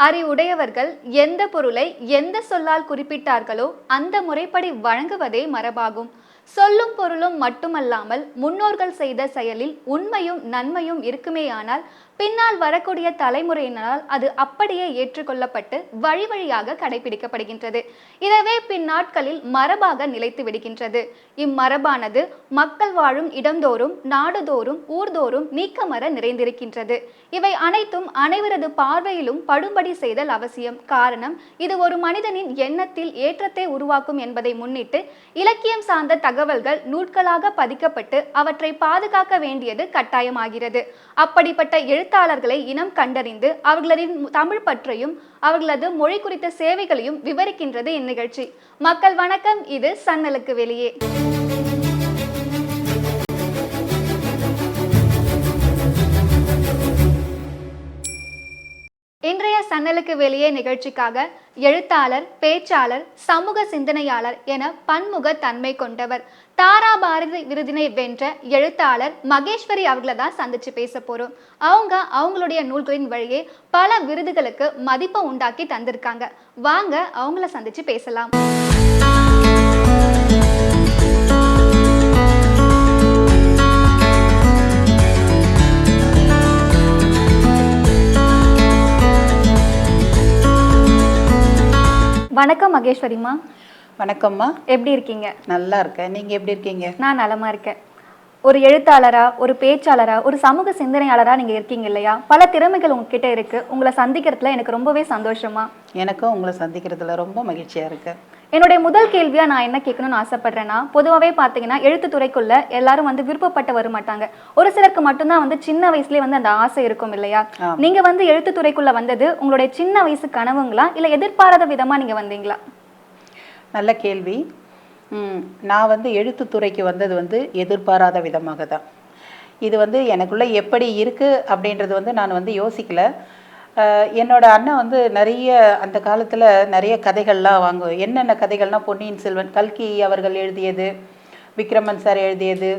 அறிவுடையவர்கள் எந்த பொருளை எந்த சொல்லால் குறிப்பிட்டார்களோ அந்த முறைப்படி வழங்குவதே மரபாகும். சொல்லும் பொருளும் மட்டுமல்லாமல் முன்னோர்கள் செய்த செயலில் உண்மையும் நன்மையும் இருக்குமேயானால் பின்னால் வரக்கூடிய தலைமுறையினரால் அது அப்படியே ஏற்றுக்கொள்ளப்பட்டு வழி வழியாக கடைபிடிக்கப்படுகின்றது. இதவே பின்னாட்களில் மரபாக நிலைத்து விடுகின்றது. இம்மரபானது மக்கள் வாழும் இடந்தோறும் நாடுதோறும் ஊர்தோறும் நீக்கமர நிறைந்திருக்கின்றது. இவை அனைத்தும் அனைவரது பார்வையிலும் படும்படி செய்தல் அவசியம். காரணம் இது ஒரு மனிதனின் எண்ணத்தில் ஏற்றத்தை உருவாக்கும் என்பதை முன்னிட்டு இலக்கியம் சார்ந்த தகவல்கள் நூட்களாக பதிக்கப்பட்டு அவற்றை பாதுகாக்க வேண்டியது கட்டாயமாகிறது. அப்படிப்பட்ட எழுத்தாளர்களை இனம் கண்டறிந்து அவர்களின் தமிழ் பற்றையும் அவர்களது மொழி குறித்த சேவைகளையும் விவரிக்கின்றது இந்நிகழ்ச்சி. மக்கள் வணக்கம் இது சன்னலுக்கு வெளியே. சன்னலுக்கு வெளியே நிகழ்ச்சிக்காக எழுத்தாளர் பேச்சாளர் சமூக சிந்தனையாளர் என பன்முக தன்மை கொண்டவர். தாரா பாரதி விருதினை வென்ற எழுத்தாளர் மகேஸ்வரி அவர்களை தான் சந்திச்சு பேச போறோம். அவங்க அவங்களுடைய நூல்களின் வழியே பல விருதுகளுக்கு மதிப்பை உண்டாக்கி தந்திருக்காங்க. வாங்க அவங்கள சந்திச்சு பேசலாம். வணக்கம் மகேஸ்வரிமா வணக்கம்மா. எப்படி இருக்கீங்க? நல்லா இருக்கேன். நீங்கள் எப்படி இருக்கீங்க? நான் நலமா இருக்கேன். ஒரு எழுத்தாளரா ஒரு பேச்சாளரா ஒரு சமூக சிந்தனையாளரா நீங்க இருக்கீங்க இல்லையா? பல திறமைகள் உங்ககிட்ட இருக்கு. உங்களை சந்திக்கிறதுல எனக்கு ரொம்பவே சந்தோஷமா? எனக்கும் உங்களை சந்திக்கிறதுல ரொம்ப மகிழ்ச்சியாக இருக்கு. என்னுடைய முதல் கேள்வியா நான் என்ன கேட்கணும்னு ஆசைப்படுறேன்னா பொதுவாகவே பார்த்தீங்கன்னா எழுத்துத்துறைக்குள்ள எல்லாரும் வந்து விருப்பப்பட்டு வர மாட்டாங்க ஒரு சிலருக்கு மட்டும்தான் வந்து சின்ன வயசுலயே வந்து அந்த ஆசை இருக்கும் இல்லையா. நீங்க வந்து எழுத்துத்துறைக்குள்ள வந்தது உங்களுடைய சின்ன வயசு கனவுங்களா? இல்ல எதிர்பாராத விதமா நீங்க வந்தீங்களா? நல்ல கேள்வி. நான் வந்து எழுத்துத்துறைக்கு வந்தது வந்து எதிர்பாராத விதமாக தான் இது வந்து எனக்குள்ள எப்படி இருக்குது அப்படின்றது வந்து நான் வந்து யோசிக்கல. என்னோடய என்னோட அண்ணன் வந்து நிறைய அந்த காலத்தில் நிறைய கதைகள்லாம் வாங்குவோம் என்னென்ன கதைகள்னா பொன்னியின் செல்வன் கல்கி அவர்கள் எழுதியது விக்ரமன் சார் எழுதியது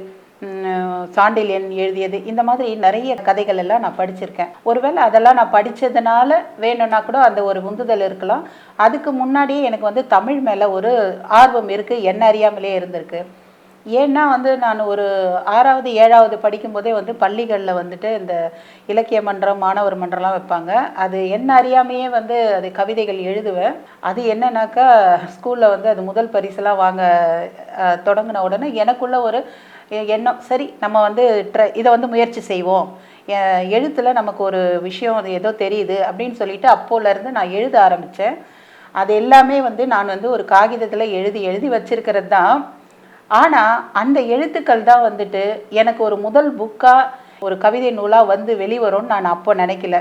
சாண்டில்யன் எழுதியது. இந்த மாதிரி நிறைய கதைகள் எல்லாம் நான் படிச்சிருக்கேன். ஒருவேளை அதெல்லாம் நான் படித்ததுனால வேணும்னா கூட அந்த ஒரு உந்துதல் இருக்கலாம். அதுக்கு முன்னாடியே எனக்கு வந்து தமிழ் மேலே ஒரு ஆர்வம் இருக்குது என்ன அறியாமலே இருந்திருக்கு. ஏன்னா வந்து நான் ஒரு ஆறாவது ஏழாவது படிக்கும்போதே வந்து பள்ளிகளில் வந்துட்டு இந்த இலக்கிய மன்றம் மாணவர் மன்றம்லாம் வைப்பாங்க. அது என்ன அறியாமையே வந்து அது கவிதைகள் எழுதுவேன். அது என்னன்னாக்கா ஸ்கூலில் வந்து அது முதல் பரிசெலாம் வாங்க தொடங்கின உடனே எனக்குள்ள ஒரு என்ன எண்ணம் சரி நம்ம வந்து ட்ரை இதை வந்து முயற்சி செய்வோம். எழுத்தில் நமக்கு ஒரு விஷயம் அது ஏதோ தெரியுது அப்படின்னு சொல்லிட்டு அப்போலேருந்து நான் எழுத ஆரம்பித்தேன் அது எல்லாமே வந்து நான் வந்து ஒரு காகிதத்தில் எழுதி எழுதி வச்சிருக்கிறது தான். ஆனால் அந்த எழுத்துக்கள் தான் வந்துட்டு எனக்கு ஒரு முதல் புக்காக ஒரு கவிதை நூலாக வந்து வெளிவரும்னு நான் அப்போ நினைக்கல.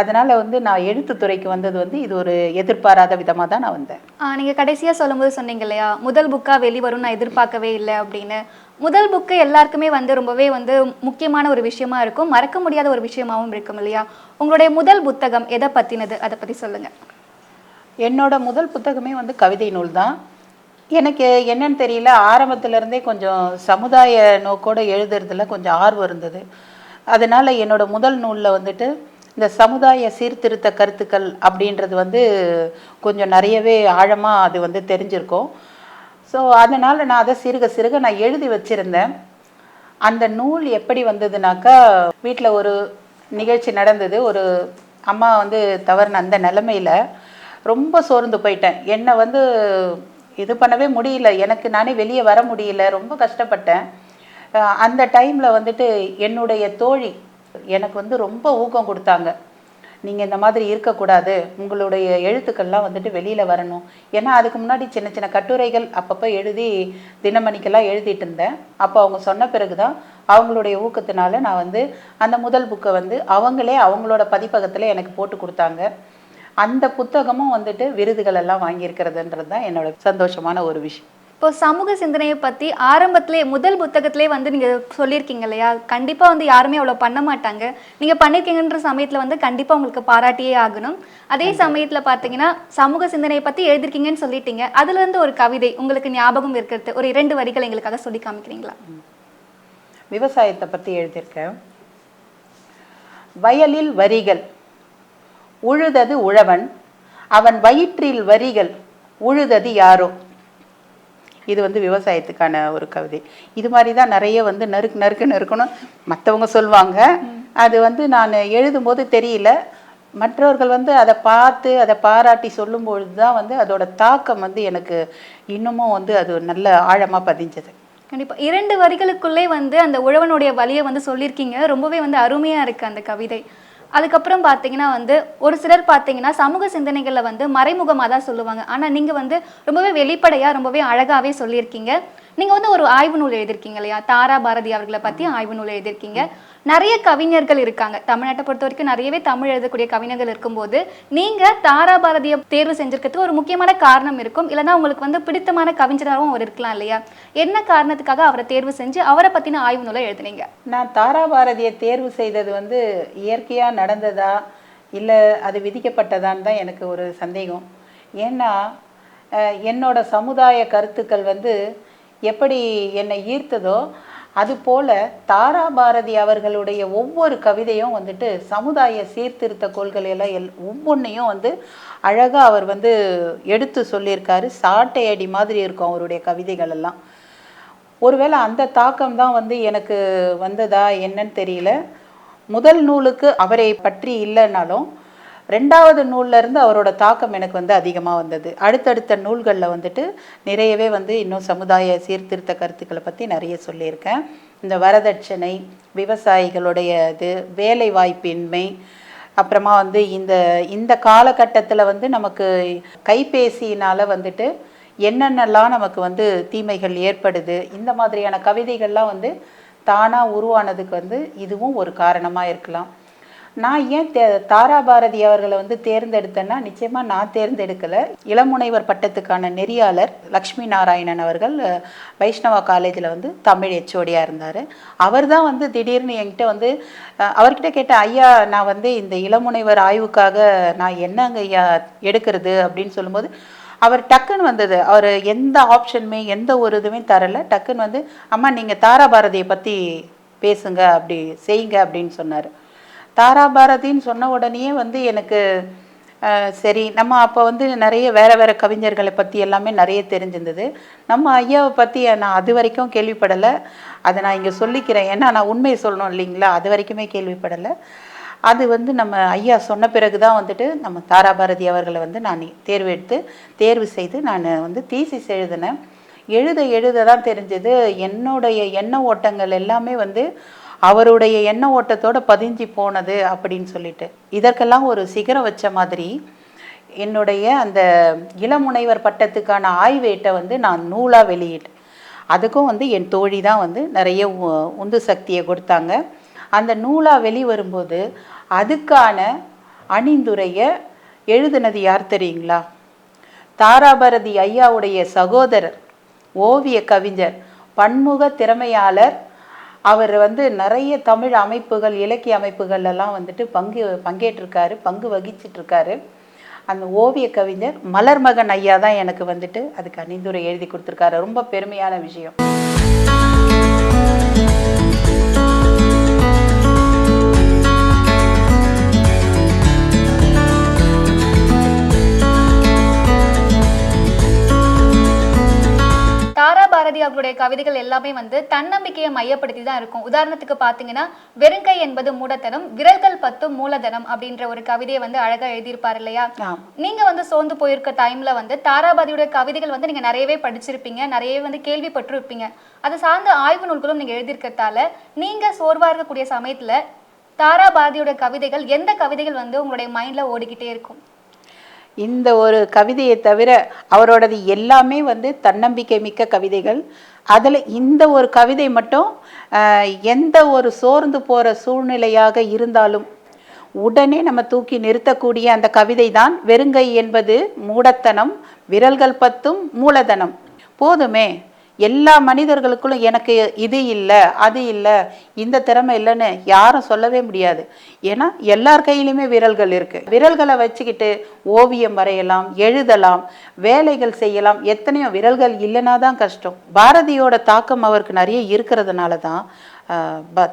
அதனால் வந்து நான் எழுத்துத்துறைக்கு வந்தது வந்து இது ஒரு எதிர்பாராத விதமாக தான் நான் வந்தேன். நீங்கள் கடைசியாக சொல்லும்போது சொன்னீங்க இல்லையா முதல் புக்காக வெளிவரும் நான் எதிர்பார்க்கவே இல்லை அப்படின்னு. முதல் புக்கு எல்லாருக்குமே வந்து ரொம்பவே வந்து முக்கியமான ஒரு விஷயமா இருக்கும். மறக்க முடியாத ஒரு விஷயமாவும் இருக்கும் இல்லையா? உங்களுடைய முதல் புத்தகம் எதை பத்தினது? அதை பத்தி சொல்லுங்க. என்னோட முதல் புத்தகமே வந்து கவிதை நூல் தான். எனக்கு என்னன்னு தெரியல ஆரம்பத்துல இருந்தே கொஞ்சம் சமுதாய நோக்கோடு எழுதுறதுல கொஞ்சம் ஆர்வம் இருந்தது. அதனால் என்னோட முதல் நூலில் வந்துட்டு இந்த சமுதாய சீர்திருத்த கருத்துக்கள் அப்படின்றது வந்து கொஞ்சம் நிறையவே ஆழமாக அது வந்து தெரிஞ்சிருக்கும். ஸோ அதனால் நான் அதை சிறுக சிறுக நான் எழுதி வச்சுருந்தேன். அந்த நூல் எப்படி வந்ததுனாக்கா வீட்டில் ஒரு நிகழ்ச்சி நடந்தது. ஒரு அம்மா வந்து தவறின அந்த நிலமையில ரொம்ப சோர்ந்து போயிட்டேன். என்னை வந்து இது பண்ணவே முடியல. எனக்கு நானே வெளியே வர முடியல. ரொம்ப கஷ்டப்பட்டேன். அந்த டைமில் வந்துட்டு என்னுடைய தோழி எனக்கு வந்து ரொம்ப ஊக்கம் கொடுத்தாங்க. நீங்கள் இந்த மாதிரி இருக்கக்கூடாது. உங்களுடைய எழுத்துக்கள்லாம் வந்துட்டு வெளியில் வரணும். ஏன்னா அதுக்கு முன்னாடி சின்ன சின்ன கட்டுரைகள் அப்பப்போ எழுதி தினமணிக்கெல்லாம் எழுதிட்டு இருந்தேன். அப்போ அவங்க சொன்ன பிறகு தான் அவங்களுடைய ஊக்கத்தினால நான் வந்து அந்த முதல் புக்கை வந்து அவங்களே அவங்களோட பதிப்பகத்தில் எனக்கு போட்டு கொடுத்தாங்க. அந்த புத்தகமும் வந்துட்டு விருதுகள் எல்லாம் வாங்கியிருக்கிறதுன்றது தான் என்னோட சந்தோஷமான ஒரு விஷயம். இப்போ சமூக சிந்தனையை பத்தி ஆரம்பத்திலே முதல் புத்தகத்திலே வந்து நீங்க சொல்லியிருக்கீங்க இல்லையா? கண்டிப்பா வந்து யாருமே அவ்வளவு பண்ண மாட்டாங்க. நீங்க பண்ணிருக்கீங்கன்ற சமயத்துல வந்து கண்டிப்பா உங்களுக்கு பாராட்டியே ஆகணும். அதே சமயத்துல பாத்தீங்கன்னா சமூக சிந்தனையை பத்தி எழுதிருக்கீங்கன்னு சொல்லிட்டீங்க. அதுல இருந்து ஒரு கவிதை உங்களுக்கு ஞாபகம் இருக்கிறது. ஒரு இரண்டு வரிகள் எங்களுக்காக சொல்லி காமிக்கிறீங்களா? விவசாயத்தை பற்றி எழுதியிருக்கேன். வயலில் வரிகள் உழுதது உழவன். அவன் வயிற்றில் வரிகள் உழுதது யாரோ? இது வந்து விவசாயத்துக்கான ஒரு கவிதை. இது மாதிரி தான் நிறைய வந்து நறுக்கு நறுக்கு நறுக்கணும் மற்றவங்க சொல்லுவாங்க அது வந்து நான் எழுதும்போது தெரியல. மற்றவர்கள் வந்து அதை பார்த்து அதை பாராட்டி சொல்லும்பொழுது தான் வந்து அதோட தாக்கம் வந்து எனக்கு இன்னமும் வந்து அது நல்ல ஆழமாக பதிஞ்சது. கண்டிப்பாக இரண்டு வரிகளுக்குள்ளே வந்து அந்த உழவனுடைய வழியை வந்து சொல்லியிருக்கீங்க. ரொம்பவே வந்து அருமையாக இருக்குது அந்த கவிதை. அதுக்கப்புறம் பார்த்தீங்கன்னா வந்து ஒரு சிலர் பார்த்தீங்கன்னா சமூக சிந்தனைகளில் வந்து மறைமுகமாக தான் சொல்லுவாங்க. ஆனால் நீங்கள் வந்து ரொம்பவே வெளிப்படையாக ரொம்பவே அழகாகவே சொல்லியிருக்கீங்க. நீங்கள் வந்து ஒரு ஆய்வு நூல் எழுதியிருக்கீங்க இல்லையா? தாரா பாரதி அவர்களை பற்றி ஆய்வு நூல் எழுதியிருக்கீங்க. நிறைய கவிஞர்கள் இருக்காங்க. தமிழ்நாட்டை பொறுத்த வரைக்கும் நிறையவே தமிழ் எழுதக்கூடிய கவிஞர்கள் இருக்கும்போது நீங்கள் தாரா பாரதியை தேர்வு செஞ்சிருக்கிறதுக்கு ஒரு முக்கியமான காரணம் இருக்கும். இல்லைன்னா உங்களுக்கு வந்து பிடித்தமான கவிஞராகவும் அவர் இருக்கலாம் இல்லையா? என்ன காரணத்துக்காக அவரை தேர்வு செஞ்சு அவரை பற்றின ஆய்வு நூலை எழுதுனீங்க? நான் தாராபாரதியை தேர்வு செய்தது வந்து இயற்கையாக நடந்ததா? இல்லை அது விதிக்கப்பட்டதான்னு தான் எனக்கு ஒரு சந்தேகம். ஏன்னா என்னோட சமுதாய கருத்துக்கள் வந்து எப்படி என்னை ஈர்த்ததோ அதுபோல தாராபாரதி அவர்களுடைய ஒவ்வொரு கவிதையும் வந்துட்டு சமுதாய சீர்திருத்த கொள்கை எல்லாம் எல் ஒவ்வொன்றையும் வந்து அழகாக அவர் வந்து எடுத்து சொல்லியிருக்காரு. சாட்டையடி மாதிரி இருக்கும் அவருடைய கவிதைகள் எல்லாம். ஒருவேளை அந்த தாக்கம் தான் வந்து எனக்கு வந்ததா என்னன்னு தெரியல. முதல் நூலுக்கு அவரை பற்றி இல்லைனாலும் ரெண்டாவது நூல்லேருந்து அவரோட தாக்கம் எனக்கு வந்து அதிகமாக வந்தது. அடுத்தடுத்த நூல்களில் வந்துட்டு நிறையவே வந்து இன்னும் சமுதாய சீர்திருத்த கருத்துக்களை பற்றி நிறைய சொல்லியிருக்கேன். இந்த வரதட்சணை விவசாயிகளுடைய இது வேலை வாய்ப்பின்மை அப்புறமா வந்து இந்த இந்த காலகட்டத்தில் வந்து நமக்கு கைபேசியினால் வந்துட்டு என்னென்னலாம் நமக்கு வந்து தீமைகள் ஏற்படுது இந்த மாதிரியான கவிதைகள்லாம் வந்து தானாக உருவானதுக்கு வந்து இதுவும் ஒரு காரணமாக இருக்கலாம். நான் ஏன் தே தாராபாரதி அவர்களை வந்து தேர்ந்தெடுத்தேன்னா நிச்சயமாக நான் தேர்ந்தெடுக்கலை. இளமுனைவர் பட்டத்துக்கான நெறியாளர் லக்ஷ்மி நாராயணன் அவர்கள் வைஷ்ணவா காலேஜில் வந்து தமிழ் எச்ஓடியாக இருந்தார். அவர் தான் வந்து திடீர்னு என்கிட்ட வந்து அவர்கிட்ட கேட்ட ஐயா நான் வந்து இந்த இளமுனைவர் ஆய்வுக்காக நான் என்னங்க ஐயா எடுக்கிறது? அப்படின்னு சொல்லும்போது அவர் டக்குன்னு வந்தது. அவர் எந்த ஆப்ஷனுமே எந்த ஒரு இதுவுமே தரல. டக்குன்னு வந்து அம்மா நீங்கள் தாராபாரதியை பற்றி பேசுங்க அப்படி செய்யுங்க அப்படின்னு சொன்னார். தாராபாரதின்னு சொன்ன உடனேயே வந்து எனக்கு சரி நம்ம அப்போ வந்து நிறைய வேறு வேறு கவிஞர்களை பற்றி எல்லாமே நிறைய தெரிஞ்சிருந்தது. நம்ம ஐயாவை பற்றி நான் அது வரைக்கும் கேள்விப்படலை. அதை நான் இங்கே சொல்லிக்கிறேன். ஏன்னா நான் உண்மையை சொல்லணும் இல்லைங்களா? அது வரைக்குமே கேள்விப்படலை. அது வந்து நம்ம ஐயா சொன்ன பிறகு தான் வந்துட்டு நம்ம தாராபாரதி அவர்களை வந்து நான் தேர்வு எடுத்து தேர்வு செய்து நான் வந்து தீசிஸ் எழுதினேன். எழுத எழுத தான் தெரிஞ்சது. என்னுடைய எண்ண ஓட்டங்கள் எல்லாமே வந்து அவருடைய எண்ண ஓட்டத்தோடு பதிஞ்சு போனது அப்படின்னு சொல்லிட்டு. இதற்கெல்லாம் ஒரு சிகரம் வச்ச மாதிரி என்னுடைய அந்த இளமுனைவர் பட்டத்துக்கான ஆய்வேட்டை வந்து நான் நூலாக வெளியிட்டேன். அதுக்கும் வந்து என் தோழி தான் வந்து நிறைய உ- உந்து சக்தியை கொடுத்தாங்க. அந்த நூலாக வெளிவரும்போது அதுக்கான அணிந்துரையை எழுதுனது யார் தெரியுங்களா? தாராபாரதி ஐயாவுடைய சகோதரர் ஓவிய கவிஞர் பன்முக திறமையாளர் அவர் வந்து நிறைய தமிழ் அமைப்புகள் இலக்கிய அமைப்புகள் எல்லாம் வந்துட்டு பங்கு பங்கேற்றிருக்காரு பங்கு வகிச்சிட்ருக்காரு. அந்த ஓவிய கவிஞர் மலர்மகன் ஐயா தான் எனக்கு வந்துட்டு அதுக்கு அணிந்துரை எழுதி கொடுத்துருக்காரு. ரொம்ப பெருமையான விஷயம். பாரதி அவர்களுடைய கவிதைகள் எல்லாமே வந்து தன்னம்பிக்கையை மையப்படுத்தி தான் இருக்கும். உதாரணத்துக்கு பார்த்தீங்கன்னா வெறுங்கை என்பது மூடத்தனம் விரல்கள் பத்தும் மூலதனம் அப்படின்ற ஒரு கவிதையை வந்து அழகா எழுதியிருப்பார் இல்லையா? நீங்க வந்து சோர்ந்து போயிருக்க டைம்ல வந்து தாராபாதியோட கவிதைகள் வந்து நீங்க நிறையவே படிச்சிருப்பீங்க நிறையவே வந்து கேள்விப்பட்டிருப்பீங்க. அது சார்ந்த ஆய்வு நூல்களும் நீங்க எழுதியிருக்கிறதால நீங்க சோர்வா இருக்கக்கூடிய சமயத்துல தாராபாரதியோட கவிதைகள் எந்த கவிதைகள் வந்து உங்களுடைய மைண்ட்ல ஓடிக்கிட்டே இருக்கும்? இந்த ஒரு கவிதையை தவிர அவரோடது எல்லாமே வந்து தன்னம்பிக்கை மிக்க கவிதைகள். அதில் இந்த ஒரு கவிதை மட்டும் எந்த ஒரு சோர்ந்து போகிற சூழ்நிலையாக இருந்தாலும் உடனே நம்ம தூக்கி நிறுத்தக்கூடிய அந்த கவிதை தான் வெறுங்கை என்பது மூடத்தனம் விரல்கள் பத்தும் மூலதனம். போதுமே. எல்லா மனிதர்களுக்குள்ளும் எனக்கு இது இல்லை அது இல்லை இந்த திறமை இல்லைன்னு யாரும் சொல்லவே முடியாது. ஏன்னா எல்லார் கையிலுமே விரல்கள் இருக்குது விரல்களை வச்சுக்கிட்டு ஓவியம் வரையலாம் எழுதலாம் வேலைகள் செய்யலாம். எத்தனையோ விரல்கள் இல்லைன்னா தான் கஷ்டம். பாரதியோட தாக்கம் அவருக்கு நிறைய இருக்கிறதுனால தான்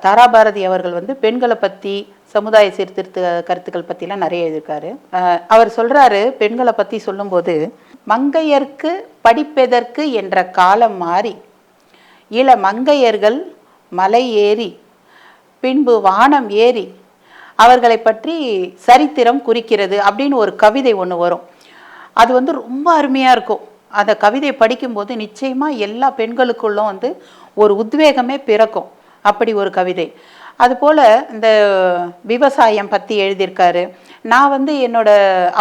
தாரா பாரதி அவர்கள் வந்து பெண்களை பற்றி சமுதாய சீர்திருத்த கருத்துக்கள் பற்றிலாம் நிறைய எழுதியிருக்காரு. அவர் சொல்கிறாரு பெண்களை பற்றி சொல்லும்போது மங்கையர்க்கு படிப்பெதற்கு என்ற காலம் மாறி இள மங்கையர்கள் மலை ஏறி பின்பு வானம் ஏறி அவர்களை பற்றி சரித்திரம் குறிக்கிறது அப்படின்னு ஒரு கவிதை ஒன்று வரும். அது வந்து ரொம்ப அருமையாக இருக்கும். அந்த கவிதை படிக்கும்போது நிச்சயமாக எல்லா பெண்களுக்குள்ளும் வந்து ஒரு உத்வேகமே பிறக்கும். அப்படி ஒரு கவிதை. அதுபோல் இந்த விவசாயம் பற்றி எழுதியிருக்காரு. நான் வந்து என்னோட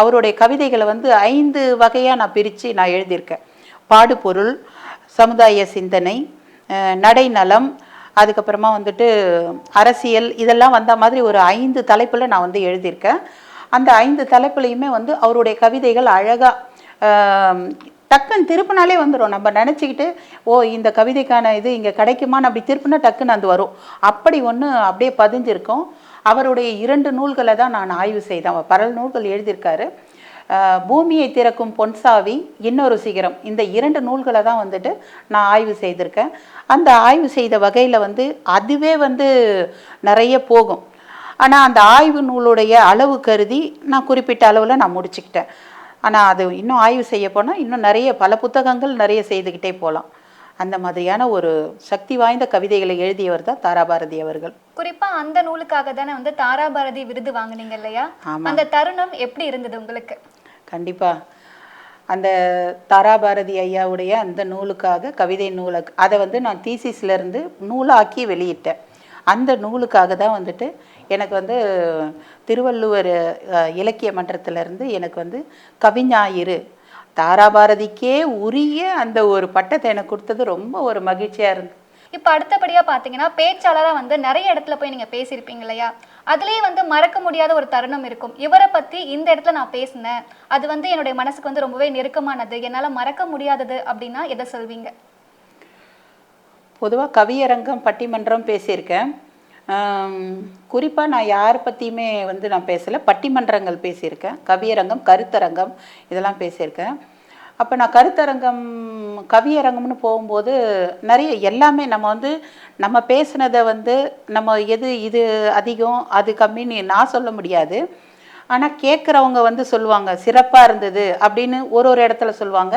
அவருடைய கவிதைகளை வந்து ஐந்து வகையாக நான் பிரித்து நான் எழுதியிருக்கேன். பாடுபொருள் சமுதாய சிந்தனை நடைநலம் அதுக்கப்புறமா வந்துட்டு அரசியல் இதெல்லாம் வந்த மாதிரி ஒரு ஐந்து தலைப்பில் நான் வந்து எழுதியிருக்கேன். அந்த ஐந்து தலைப்புலையுமே வந்து அவருடைய கவிதைகள் அழகாக டக்குன்னு திருப்பினாலே வந்துடும் நம்ம நினச்சிக்கிட்டு ஓ இந்த கவிதைக்கான இது இங்கே கிடைக்குமான்னு அப்படி திருப்பினா டக்குன்னு அது வரும். அப்படி ஒன்று அப்படியே பதிஞ்சிருக்கும். அவருடைய இரண்டு நூல்களை தான் நான் ஆய்வு செய்தேன். அவர் பரல் நூல்கள் எழுதியிருக்காரு. பூமியை திறக்கும் பொன்சாவி இன்னொரு சிகரம் இந்த இரண்டு நூல்களை தான் வந்துட்டு நான் ஆய்வு செய்திருக்கேன். அந்த ஆய்வு செய்த வகையில் வந்து அதுவே வந்து நிறைய போகும். ஆனால் அந்த ஆய்வு நூலுடைய அளவு கருதி நான் குறிப்பிட்ட அளவில் நான் முடிச்சுக்கிட்டேன். ஆனால் அது இன்னும் ஆய்வு செய்ய போனால் இன்னும் நிறைய பல புத்தகங்கள் நிறைய செய்துக்கிட்டே போகலாம் அந்த மாதிரியான ஒரு சக்தி வாய்ந்த கவிதைகளை எழுதியவர் தான் தாராபாரதி அவர்கள். குறிப்பா அந்த நூலுக்காக தானே வந்து தாராபாரதி விருது வாங்குனீங்க இல்லையா. அந்த தருணம் எப்படி இருந்தது உங்களுக்கு? கண்டிப்பா. அந்த தாராபாரதி ஐயாவுடைய அந்த நூலுக்காக கவிதை நூலை அதை வந்து நான் தீசிஸ்ல இருந்து நூலாக்கி வெளியிட்டேன். அந்த நூலுக்காக தான் வந்துட்டு எனக்கு வந்து திருவள்ளுவர் இலக்கிய மன்றத்திலிருந்து எனக்கு வந்து கவிஞாயிறு தாராபாரதிக்கே உரிய அந்த ஒரு பட்டத்தை எனக்கு கொடுத்தது ரொம்ப ஒரு மகிழ்ச்சியா இருந்து. இப்ப அடுத்தபடியா பாத்தீங்கன்னா பேச்சாளரா வந்து நிறைய இடத்துல போய் நீங்க பேசியிருப்பீங்க இல்லையா? அதுலயே வந்து மறக்க முடியாத ஒரு தருணம் இருக்கும். இவரை பத்தி இந்த இடத்துல நான் பேசினேன். அது வந்து என்னுடைய மனசுக்கு வந்து ரொம்பவே நெருக்கமானது. என்னால மறக்க முடியாதது அப்படின்னா எதை சொல்வீங்க? பொதுவாக கவியரங்கம் பட்டிமன்றம் பேசியிருக்கேன். குறிப்பாக நான் யார் பற்றியுமே வந்து நான் பேசலை. பட்டிமன்றங்கள் பேசியிருக்கேன். கவியரங்கம் கருத்தரங்கம் இதெல்லாம் பேசியிருக்கேன். அப்போ நான் கருத்தரங்கம் கவியரங்கம்னு போகும்போது நிறைய எல்லாமே நம்ம வந்து நம்ம பேசுனதை வந்து நம்ம எது இது அதிகம் அது கம்மின்னு நான் சொல்ல முடியாது. ஆனால் கேட்குறவங்க வந்து சொல்லுவாங்க சிறப்பாக இருந்தது அப்படின்னு ஒரு ஒரு இடத்துல சொல்லுவாங்க.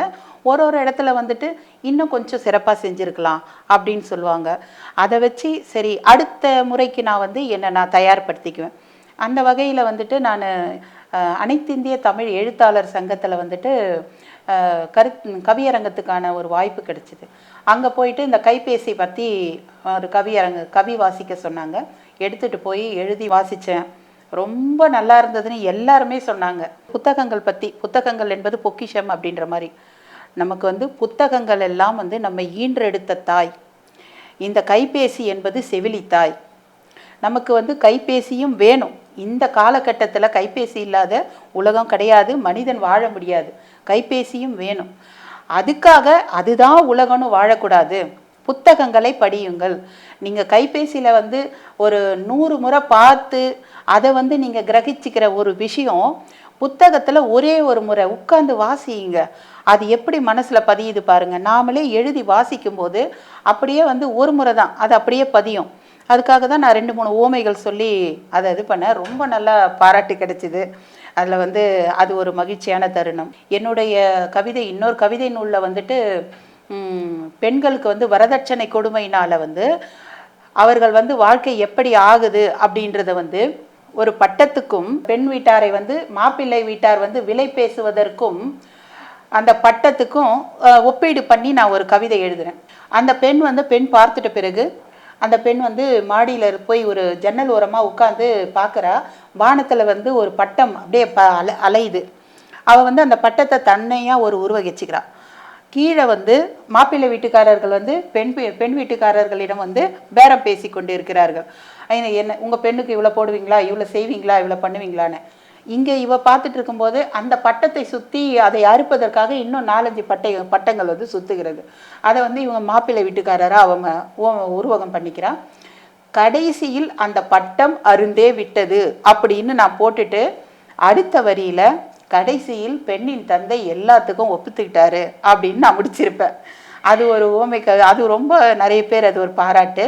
ஒரு ஒரு இடத்துல வந்துட்டு இன்னும் கொஞ்சம் சிறப்பாக செஞ்சுருக்கலாம் அப்படின்னு சொல்லுவாங்க. அதை வச்சு சரி அடுத்த முறைக்கு நான் வந்து என்னை நான் தயார்படுத்திக்குவேன். அந்த வகையில் வந்துட்டு நான் அனைத்திந்திய தமிழ் எழுத்தாளர் சங்கத்தில் வந்துட்டு கருத் கரு கவியரங்கத்துக்கான ஒரு வாய்ப்பு கிடைச்சிது. அங்கே போயிட்டு இந்த கைபேசி பற்றி ஒரு கவியரங்க கவி வாசிக்க சொன்னாங்க. எடுத்துகிட்டு போய் எழுதி வாசித்தேன் ரொம்ப நல்லா இருந்ததுன்னு எல்லாருமே சொன்னாங்க. புத்தகங்கள் பற்றி புத்தகங்கள் என்பது பொக்கிஷம் அப்படின்ற மாதிரி. நமக்கு வந்து புத்தகங்கள் எல்லாம் வந்து நம்ம ஈன்றெடுத்த தாய். இந்த கைபேசி என்பது செவிலி தாய். நமக்கு வந்து கைபேசியும் வேணும். இந்த காலகட்டத்தில் கைபேசி இல்லாத உலகம் கிடையாது மனிதன் வாழ முடியாது. கைபேசியும் வேணும். அதுக்காக அதுதான் உலகம்னு வாழக்கூடாது. புத்தகங்களை படியுங்கள். நீங்கள் கைபேசியில் வந்து ஒரு நூறு முறை பார்த்து அதை வந்து நீங்கள் கிரகிச்சிக்கிற ஒரு விஷயம் புத்தகத்தில் ஒரே ஒரு முறை உட்காந்து வாசியுங்க அது எப்படி மனசில் பதியுது பாருங்க. நாமளே எழுதி வாசிக்கும் போது அப்படியே வந்து ஒரு முறை தான் அது அப்படியே பதியும். அதுக்காக தான் நான் ரெண்டு மூணு ஓமைகள் சொல்லி அதை இது பண்ணேன். ரொம்ப நல்லா பாராட்டு கிடைச்சிது. அதில் வந்து அது ஒரு மகிழ்ச்சியான தருணம். என்னுடைய கவிதை இன்னொரு கவிதை நூலில் வந்துட்டு பெண்களுக்கு வந்து வரதட்சணை கொடுமையினால் வந்து அவர்கள் வந்து வாழ்க்கை எப்படி ஆகுது அப்படின்றத வந்து ஒரு பட்டத்துக்கும் பெண் வீட்டாரை வந்து மாப்பிள்ளை வீட்டார் வந்து விலை பேசுவதற்கும் அந்த பட்டத்துக்கும் ஒப்பீடு பண்ணி நான் ஒரு கவிதை எழுதுறேன். அந்த பெண் வந்து பெண் பார்த்துட்ட பிறகு அந்த பெண் வந்து மாடியில் போய் ஒரு ஜன்னல் ஓரமாக உட்காந்து பார்க்குறா வானத்தில் வந்து ஒரு பட்டம் அப்படியே ப அல அலையுது. அவள் வந்து அந்த பட்டத்தை தன்னையாக ஒரு உருவகிச்சுக்கிறாள் கீழே வந்து மாப்பிள்ளை வீட்டுக்காரர்கள் வந்து பெண் பெண் வீட்டுக்காரர்களிடம் வந்து பேரம் பேசி கொண்டு இருக்கிறார்கள் என்ன உங்கள் பெண்ணுக்கு இவ்வளோ போடுவீங்களா? இவ்வளோ செய்வீங்களா? இவ்வளோ பண்ணுவீங்களான்னு. இங்கே இவ பார்த்துட்டு இருக்கும்போது அந்த பட்டத்தை சுற்றி அதை அறுப்பதற்காக இன்னும் நாலஞ்சு பட்டை பட்டங்கள் வந்து சுத்துகிறது. அதை வந்து இவங்க மாப்பிள்ளை வீட்டுக்காரராக அவங்க உ- உருவகம் பண்ணிக்கிறான் கடைசியில் அந்த பட்டம் அருந்தே விட்டது அப்படின்னு நான் போட்டுட்டு அடுத்த வரியில் கடைசியில் பெண்ணின் தந்தை எல்லாத்துக்கும் ஒப்புத்துக்கிட்டாரு அப்படின்னு நான் முடிச்சிருப்பேன். அது ஒரு ஓமைக்கு அது ரொம்ப நிறைய பேர் அது ஒரு பாராட்டு.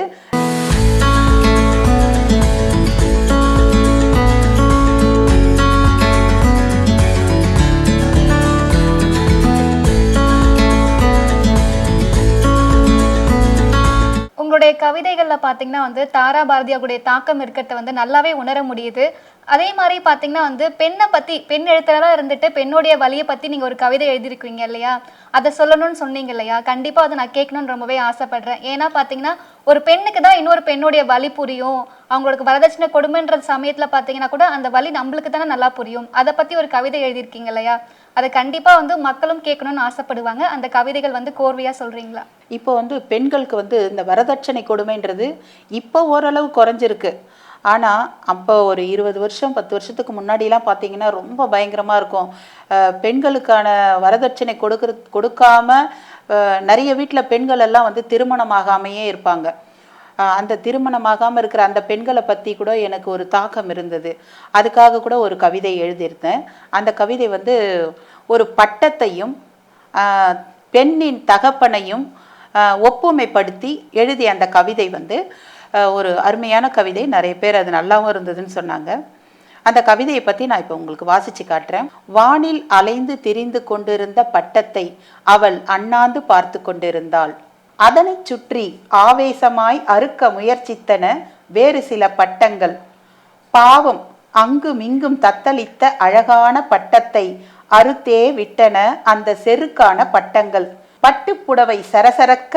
என்னுடைய கவிதைகளில் பார்த்தீங்கன்னா வந்து தாரா பாரதியாவுடைய தாக்கம் இருக்கிறத வந்து நல்லாவே உணர முடியுது. அதே மாதிரி பார்த்தீங்கன்னா வந்து பெண்ணை பற்றி பெண் எழுத்தராக இருந்துட்டு பெண்ணுடைய வலியை பற்றி நீங்கள் ஒரு கவிதை எழுதியிருக்கீங்க இல்லையா? அதை சொல்லணும்னு சொன்னீங்க இல்லையா? கண்டிப்பாக அதை நான் கேட்கணும்னு ரொம்பவே ஆசைப்படுறேன். ஏன்னா பார்த்தீங்கன்னா ஒரு பெண்ணுக்கு தான் இன்னொரு பெண்ணுடைய வலி புரியும். அவங்களுக்கு வரதட்சணை கொடுமைன்ற சமயத்தில் பார்த்தீங்கன்னா கூட அந்த வலி நம்மளுக்கு தானே நல்லா புரியும். அதை பற்றி ஒரு கவிதை எழுதியிருக்கீங்க இல்லையா? அதை கண்டிப்பாக வந்து மக்களும் கேட்கணும்னு ஆசைப்படுவாங்க. அந்த கவிதைகள் வந்து கோர்வையாக சொல்கிறீங்களா இப்போ வந்து பெண்களுக்கு வந்து இந்த வரதட்சணை கொடுமைன்றது இப்போ ஓரளவு குறைஞ்சிருக்கு. ஆனால் அப்போ ஒரு இருபது வருஷம் பத்து வருஷத்துக்கு முன்னாடிலாம் பார்த்தீங்கன்னா ரொம்ப பயங்கரமாக இருக்கும். பெண்களுக்கான வரதட்சணை கொடுக்கற கொடுக்காம நிறைய வீட்டில் பெண்கள் எல்லாம் வந்து திருமணமாகாமையே இருப்பாங்க. அந்த திருமணமாகாமல் இருக்கிற அந்த பெண்களை பற்றி கூட எனக்கு ஒரு தாக்கம் இருந்தது. அதுக்காக கூட ஒரு கவிதை எழுதியிருந்தேன். அந்த கவிதை வந்து ஒரு பட்டத்தையும் பெண்ணின் தகப்பனையும் ஒப்புமைப்படுத்தி எழுதிய அந்த கவிதை வந்து ஒரு அருமையான கவிதை. நிறைய பேர் அது நல்லாவும் இருந்ததுன்னு சொன்னாங்க. அந்த கவிதையை பற்றி நான் இப்போ உங்களுக்கு வாசித்து காட்டுறேன். வானில் அலைந்து திரிந்து கொண்டிருந்த பட்டத்தை அவள் அண்ணாந்து பார்த்து கொண்டிருந்தாள். அதனைச் சுற்றி ஆவேசமாய் அறுக்க முயற்சித்தன வேறு சில பட்டங்கள். பாவம் அங்கும் இங்கும் தத்தளித்த அழகான பட்டத்தை அறுத்தே விட்டன அந்த செருக்கான பட்டங்கள். பட்டுப்புடவை சரசரக்க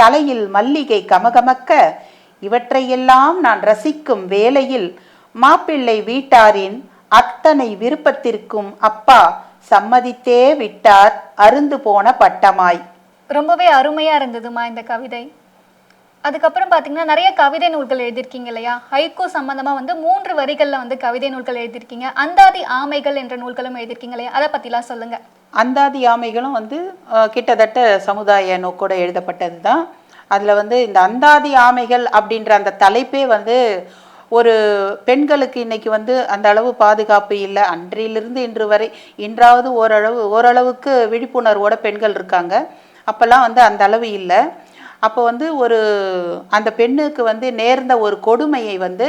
தலையில் மல்லிகை கமகமக்க இவற்றையெல்லாம் நான் ரசிக்கும் வேளையில் மாப்பிள்ளை வீட்டாரின் அத்தனை விருப்பத்திற்கும் அப்பா சம்மதித்தே விட்டார் அருந்து போன பட்டமாய். ரொம்பவே அருமையாக இருந்ததுமா இந்த கவிதை? அதுக்கப்புறம் பார்த்தீங்கன்னா நிறைய கவிதை நூல்கள் எழுதியிருக்கீங்க இல்லையா? ஹைகோ சம்மந்தமாக வந்து மூன்று வரிகளில் வந்து கவிதை நூல்கள் எழுதியிருக்கீங்க. அந்தாதி ஆமைகள் என்ற நூல்களும் எழுதியிருக்கீங்க இல்லையா? அதை பற்றிலாம் சொல்லுங்கள் அந்தாதி ஆமைகளும் வந்து கிட்டத்தட்ட சமுதாய நோக்கோடு எழுதப்பட்டது தான். அதில் வந்து இந்த அந்தாதி ஆமைகள் அப்படின்ற அந்த தலைப்பே வந்து ஒரு பெண்களுக்கு இன்னைக்கு வந்து அந்த அளவு பாதுகாப்பு இல்லை. அன்றிலிருந்து இன்று வரை இன்றாவது ஓரளவு ஓரளவுக்கு விழிப்புணர்வோட பெண்கள் இருக்காங்க. அப்போல்லாம் வந்து அந்த அளவு இல்லை. அப்போ வந்து ஒரு அந்த பெண்ணுக்கு வந்து நேர்ந்த ஒரு கொடுமையை வந்து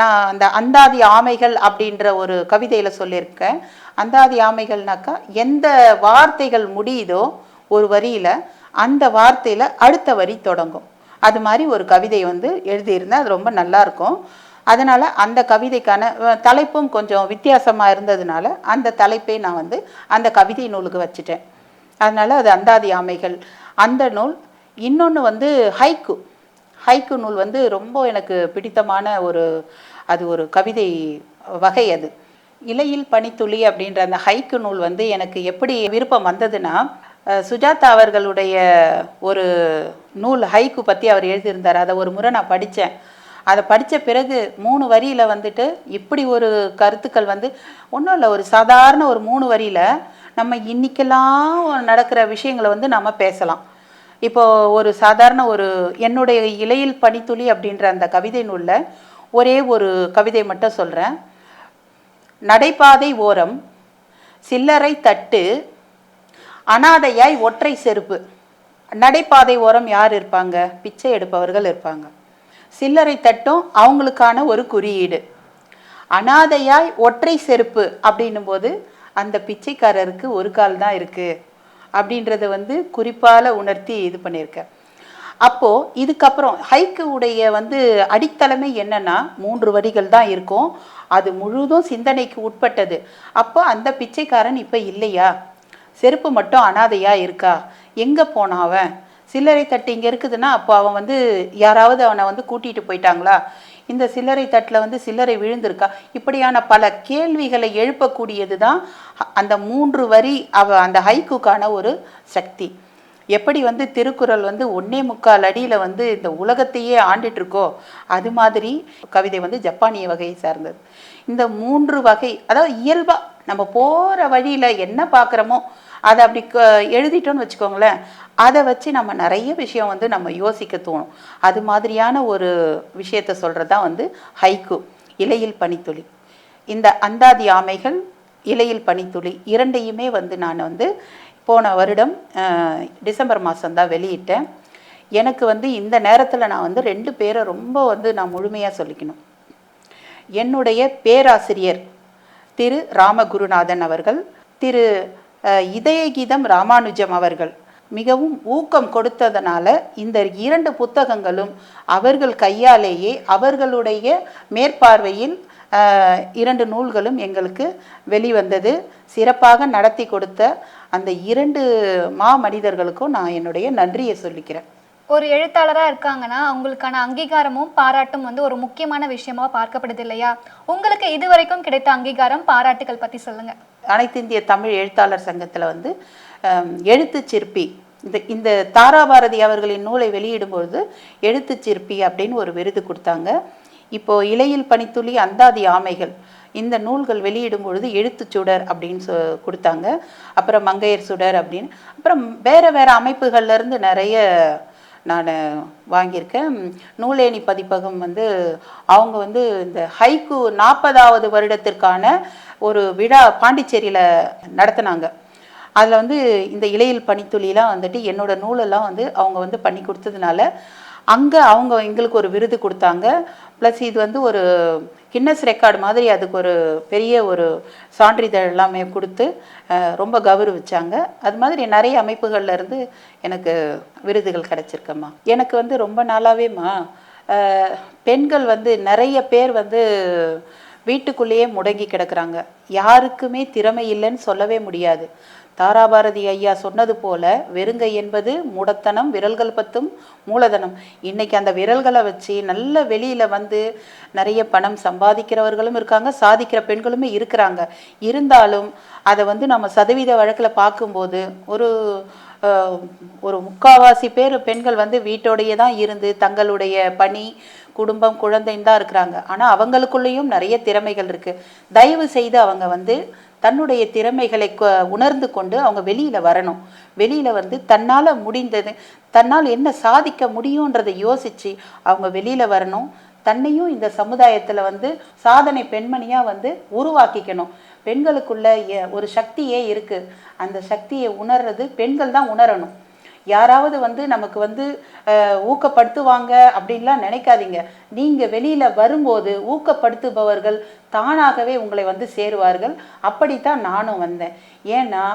நான் அந்த அந்தாதி ஆமைகள் அப்படின்ற ஒரு கவிதையில் சொல்லியிருக்கேன். அந்தாதி ஆமைகள்னாக்கா எந்த வார்த்தைகள் முடியுதோ ஒரு வரியில் அந்த வார்த்தையில் அடுத்த வரி தொடங்கும். அது மாதிரி ஒரு கவிதை வந்து எழுதியிருந்தேன். அது ரொம்ப நல்லா இருக்கும். அதனால் அந்த கவிதைக்கான தலைப்பும் கொஞ்சம் வித்தியாசமாக இருந்ததுனால அந்த தலைப்பை நான் வந்து அந்த கவிதை நூலுக்கு வச்சுட்டேன். அதனால் அது அந்தாதி ஆமைகள். அந்த நூல் இன்னொன்று வந்து ஹைக்கு. ஹைக்கு நூல் வந்து ரொம்ப எனக்கு பிடித்தமான ஒரு அது ஒரு கவிதை வகை அது. இலையில் பனித்துளி அப்படின்ற அந்த ஹைக்கு நூல் வந்து எனக்கு எப்படி விருப்பம் வந்ததுன்னா சுஜாதா அவர்களுடைய ஒரு நூல் ஹைக்கு பற்றி அவர் எழுதியிருந்தார். அதை ஒரு முறை நான் படித்தேன். அதை படித்த பிறகு மூணு வரியில் வந்துட்டு இப்படி ஒரு கருத்துக்கள் வந்து ஒன்றும் இல்லை ஒரு சாதாரண ஒரு மூணு வரியில் நம்ம இன்னைக்கெல்லாம் நடக்கிற விஷயங்களை வந்து நம்ம பேசலாம். இப்போது ஒரு சாதாரண ஒரு என்னுடைய இலையில் பனித்துளி அப்படின்ற அந்த கவிதை நூலில் ஒரே ஒரு கவிதை மட்டும் சொல்கிறேன் நடைபாதை ஓரம் சில்லறை தட்டு அனாதையாய் ஒற்றை செருப்பு. நடைபாதை ஓரம் யார் இருப்பாங்க? பிச்சை எடுப்பவர்கள் இருப்பாங்க. சில்லறை தட்டும் அவங்களுக்கான ஒரு குறியீடு. அனாதையாய் ஒற்றை செருப்பு அப்படின்னும் போது அந்த பிச்சைக்காரருக்கு ஒரு கால் தான் இருக்குது அப்படின்றத வந்து குறிப்பால் உணர்த்தி இது பண்ணியிருக்கேன் அப்போது இதுக்கப்புறம் ஹைக்கு உடைய வந்து அடித்தளமே என்னென்னா மூன்று வரிகள் தான் இருக்கும். அது முழுதும் சிந்தனைக்கு உட்பட்டது. அப்போ அந்த பிச்சைக்காரன் இப்போ இல்லையா? செருப்பு மட்டும் அனாதையாக இருக்கா? எங்கே போனான் அவன்? சில்லறை தட்டு இங்கே இருக்குதுன்னா அப்போ அவன் வந்து யாராவது அவனை வந்து கூட்டிகிட்டு போயிட்டாங்களா? இந்த சில்லறை தட்டில் வந்து சில்லறை விழுந்திருக்கா? இப்படியான பல கேள்விகளை எழுப்பக்கூடியது தான் அந்த மூன்று வரி அவ அந்த ஹைக்குக்கான ஒரு சக்தி. எப்படி வந்து திருக்குறள் வந்து ஒன்னே முக்கால் அடியில் வந்து இந்த உலகத்தையே ஆண்டுட்டு இருக்கோ அது மாதிரி கவிதை வந்து ஜப்பானிய வகையை சார்ந்தது. இந்த மூன்று வகை அதாவது இயல்பாக நம்ம போகிற வழியில் என்ன பார்க்குறோமோ அதை அப்படி க- எழுதிட்டோம்னு வச்சுக்கோங்களேன். அதை வச்சு நம்ம நிறைய விஷயம் வந்து நம்ம யோசிக்க தோணும். அது மாதிரியான ஒரு விஷயத்த சொல்கிறது தான் வந்து ஹைக்கு இலையில் பனித்துளி. இந்த அந்தாதி ஆமைகள் இலையில் பனித்துளி இரண்டையுமே வந்து நான் வந்து போன வருடம் டிசம்பர் மாதம்தான் வெளியிட்டேன். எனக்கு வந்து இந்த நேரத்தில் நான் வந்து ரெண்டு பேரை ரொம்ப வந்து நான் முழுமையாக சொல்லிக்கணும். என்னுடைய பேராசிரியர் திரு ராமகுருநாதன் அவர்கள் திரு இதயகீதம் ராமானுஜம் அவர்கள் மிகவும் ஊக்கம் கொடுத்ததனால இந்த இரண்டு புத்தகங்களும் அவர்கள் கையாலேயே அவர்களுடைய மேற்பார்வையில் இரண்டு நூல்களும் எங்களுக்கு வெளிவந்தது. சிறப்பாக நடத்தி கொடுத்த அந்த இரண்டு மா மனிதர்களுக்கும் நான் என்னுடைய நன்றியை சொல்லிக்கிறேன். ஒரு எழுத்தாளரா இருக்காங்கன்னா அவங்களுக்கான அங்கீகாரமும் பாராட்டும் வந்து ஒரு முக்கியமான விஷயமா பார்க்கப்படுது இல்லையா? உங்களுக்கு இதுவரைக்கும் கிடைத்த அங்கீகாரம் பாராட்டுகள் பத்தி சொல்லுங்க. அனைத்து இந்திய தமிழ் எழுத்தாளர் சங்கத்தில் வந்து ஆம், சிற்பி. இந்த இந்த தாராபாரதி அவர்களின் நூலை வெளியிடும்பொழுது எழுத்துச்சிற்பி அப்படின்னு ஒரு விருது கொடுத்தாங்க. இப்போ இலையில் பனித்துளி அந்தாதி ஆமைகள் இந்த நூல்கள் வெளியிடும் பொழுது எழுத்துச் சுடர் அப்படின்னு சொ கொடுத்தாங்க. அப்புறம் மங்கையர் சுடர் அப்படின்னு. அப்புறம் வேறு வேறு அமைப்புகள்லேருந்து நிறைய நான் வாங்கியிருக்கேன். நூலேணி பதிப்பகம் வந்து அவங்க வந்து இந்த ஹைக்கு நாற்பதாவது வருடத்திற்கான ஒரு விழா பாண்டிச்சேரியில் நடத்துனாங்க. அதில் வந்து இந்த இலையில் பனித்துளிலாம் வந்துட்டு என்னோட நூலெல்லாம் வந்து அவங்க வந்து பண்ணி கொடுத்ததுனால அங்கே அவங்க எங்களுக்கு ஒரு விருது கொடுத்தாங்க. ப்ளஸ் இது வந்து ஒரு கின்னஸ் ரெக்கார்டு மாதிரி அதுக்கு ஒரு பெரிய ஒரு சான்றிதழ் எல்லாமே கொடுத்து ரொம்ப கௌரவிச்சாங்க. அது மாதிரி நிறைய அமைப்புகள்லேருந்து எனக்கு விருதுகள் கிடச்சிருக்கம்மா. எனக்கு வந்து ரொம்ப நாளாவேம்மா பெண்கள் வந்து நிறைய பேர் வந்து வீட்டுக்குள்ளேயே முடங்கி கிடக்குறாங்க. யாருக்குமே திறமை இல்லைன்னு சொல்லவே முடியாது. தாராபாரதி ஐயா சொன்னது போல வெறுங்கை என்பது மூடத்தனம் விரல்கள் பத்தும் மூலதனம். இன்னைக்கு அந்த விரல்களை வச்சு நல்ல வெளியில வந்து நிறைய பணம் சம்பாதிக்கிறவர்களும் இருக்காங்க சாதிக்கிற பெண்களுமே இருக்கிறாங்க. இருந்தாலும் அதை வந்து நம்ம சதவீத வழக்கில் பார்க்கும்போது ஒரு ஒரு முக்காவாசி பேர் பெண்கள் வந்து வீட்டோடையே தான் இருந்து தங்களுடைய பணி குடும்பம் குழந்தைன்னு தான் இருக்கிறாங்க. ஆனால் அவங்களுக்குள்ளேயும் நிறைய திறமைகள் இருக்குது தயவு செய்து அவங்க வந்து தன்னுடைய திறமைகளை கொ- உணர்ந்து கொண்டு அவங்க வெளியில் வரணும். வெளியில் வந்து தன்னால் முடிந்தது தன்னால் என்ன சாதிக்க முடியுன்றதை யோசித்து அவங்க வெளியில் வரணும். தன்னையும் இந்த சமுதாயத்தில் வந்து சாதனை பெண்மணியாக வந்து உருவாக்கிக்கணும். பெண்களுக்குள்ள ஒரு சக்தியே இருக்குது அந்த சக்தியை உணர்றது பெண்கள் தான் உணரணும். யாராவது வந்து நமக்கு வந்து ஊக்கப்படுத்துவாங்க அப்படின்லாம் நினைக்காதீங்க. நீங்கள் வெளியில் வரும்போது ஊக்கப்படுத்துபவர்கள் தானாகவே உங்களை வந்து சேருவார்கள். அப்படித்தான் நானும் வந்தேன். ஏன்னா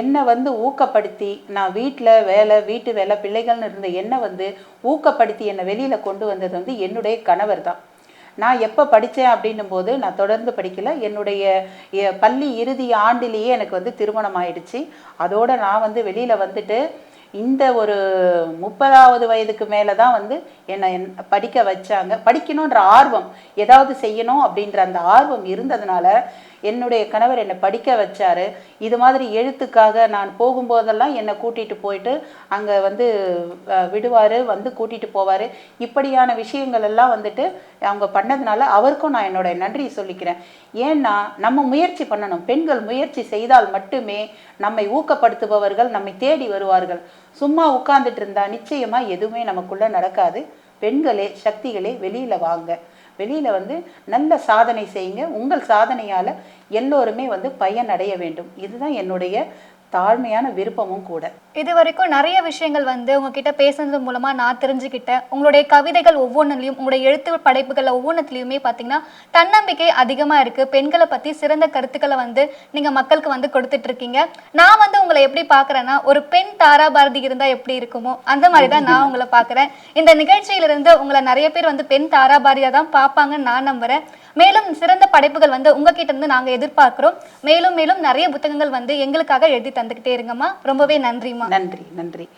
என்னை வந்து ஊக்கப்படுத்தி நான் வீட்டில் வேலை வீட்டு வேலை பிள்ளைகள்னு இருந்த என்னை வந்து ஊக்கப்படுத்தி என்னை வெளியில் கொண்டு வந்தது வந்து என்னுடைய கணவர் தான். நான் எப்போ படித்தேன் அப்படின்னும் போது நான் தொடர்ந்து படிக்கல. என்னுடைய பள்ளி இறுதி ஆண்டிலேயே எனக்கு வந்து திருமணம் ஆயிடுச்சு. அதோடு நான் வந்து வெளியில் வந்துட்டு இந்த ஒரு முப்பதாவது வயதுக்கு மேலே தான் வந்து என்னை படிக்க வச்சாங்க. படிக்கணுன்ற ஆர்வம் ஏதாவது செய்யணும் அப்படின்ற அந்த ஆர்வம் இருந்ததுனால என்னுடைய கணவர் என்னை படிக்க வச்சார். இது மாதிரி எழுத்துக்காக நான் போகும்போதெல்லாம் என்னை கூட்டிகிட்டு போயிட்டு அங்கே வந்து விடுவார் வந்து கூட்டிகிட்டு போவார். இப்படியான விஷயங்கள் எல்லாம் வந்துட்டு அவங்க பண்ணதுனால அவருக்கும் நான் என்னோட நன்றி சொல்லிக்கிறேன். ஏன்னா நம்ம முயற்சி பண்ணணும். பெண்கள் முயற்சி செய்தால் மட்டுமே நம்மை ஊக்கப்படுத்துபவர்கள் நம்மை தேடி வருவார்கள். சும்மா உட்கார்ந்துட்டு இருந்தா நிச்சயமா எதுவுமே நமக்குள்ள நடக்காது. பெண்களே சக்திகளே வெளியில வாங்க. வெளியில வந்து நல்ல சாதனை செய்யுங்க. உங்கள் சாதனையால எல்லோருமே வந்து பயன் அடைய வேண்டும். இதுதான் என்னுடைய தாழ்மையான விருப்பமும் கூட. இது வரைக்கும் நிறைய விஷயங்கள் வந்து உங்ககிட்ட பேசுனது மூலமா நான் தெரிஞ்சுக்கிட்டேன். உங்களுடைய கவிதைகள் ஒவ்வொன்றிலையும் உங்களுடைய எழுத்து படைப்புகள் ஒவ்வொன்றத்துலையுமே பார்த்தீங்கன்னா தன்னம்பிக்கை அதிகமா இருக்கு. பெண்களை பத்தி சிறந்த கருத்துக்களை வந்து நீங்க மக்களுக்கு வந்து கொடுத்துட்டு இருக்கீங்க நான் வந்து உங்களை எப்படி பாக்குறேன்னா ஒரு பெண் தாரா பாரதி இருந்தா எப்படி இருக்குமோ அந்த மாதிரி தான் நான் உங்களை பாக்குறேன். இந்த நிகழ்ச்சியிலிருந்து உங்களை நிறைய பேர் வந்து பெண் தாராபாரியா தான் பார்ப்பாங்கன்னு நான் நம்புறேன். மேலும் சிறந்த படைப்புகள் வந்து உங்ககிட்ட இருந்து நாங்க எதிர்பார்க்கிறோம். மேலும் மேலும் நிறைய புத்தகங்கள் வந்து எங்களுக்காக எழுதி தந்துக்கிட்டே இருங்கம்மா. ரொம்பவே நன்றிம்மா. நன்றி நன்றி.